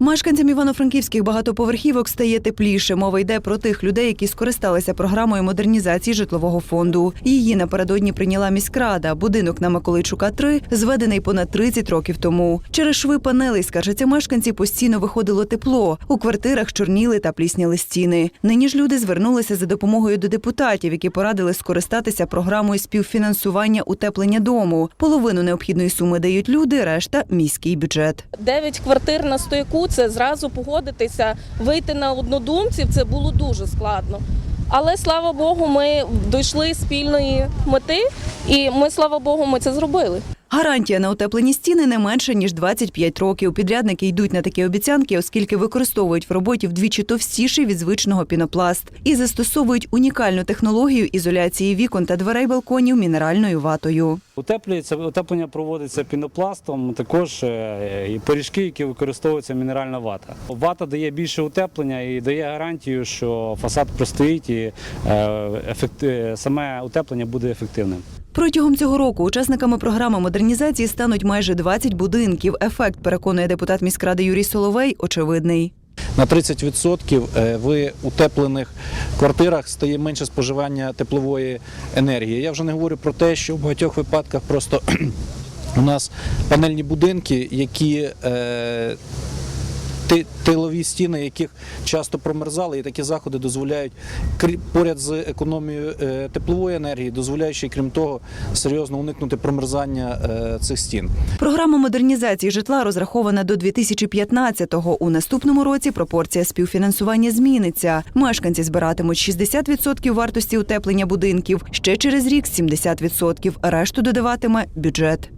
Мешканцям івано-франківських багатоповерхівок стає тепліше. Мова йде про тих людей, які скористалися програмою модернізації житлового фонду. Її напередодні прийняла міськрада. Будинок на Миколайчука 3 зведений понад 30 років тому. Через шви панелей, скаржаться мешканці, постійно виходило тепло. У квартирах чорніли та плісняли стіни. Нині ж люди звернулися за допомогою до депутатів, які порадили скористатися програмою співфінансування утеплення дому. Половину необхідної суми дають люди, решта міський бюджет. Дев'ять квартир на стояку це зразу погодитися, вийти на однодумців це було дуже складно. Але слава Богу, ми дійшли спільної мети, і ми, слава Богу, ми це зробили. Гарантія на утеплені стіни не менше ніж 25 років. Підрядники йдуть на такі обіцянки, оскільки використовують в роботі вдвічі товстіший від звичного пінопласт і застосовують унікальну технологію ізоляції вікон та дверей балконів мінеральною ватою. Утеплюється, утеплення проводиться пінопластом, також е, і поріжки, які використовується мінеральна вата. Вата дає більше утеплення і дає гарантію, що фасад простоїть і е, ефект, е, саме утеплення буде ефективним. Протягом цього року учасниками програми модернізації стануть майже 20 будинків. Ефект, переконує депутат міськради Юрій Соловей, очевидний. На 30% е, в утеплених квартирах стає менше споживання теплової енергії. Я вже не говорю про те, що в багатьох випадках просто у нас панельні будинки, які е, тилові стіни, яких часто промерзали, і такі заходи дозволяють поряд з економією е, теплової енергії, дозволяючи, крім того, серйозно уникнути промерзання е, цих стін. Програма модернізації житла розрахована до 2015-го. У наступному році пропорція співфінансування зміниться. Мешканці збиратимуть 60% вартості утеплення будинків. Ще через рік 70%. Решту додаватиме бюджет.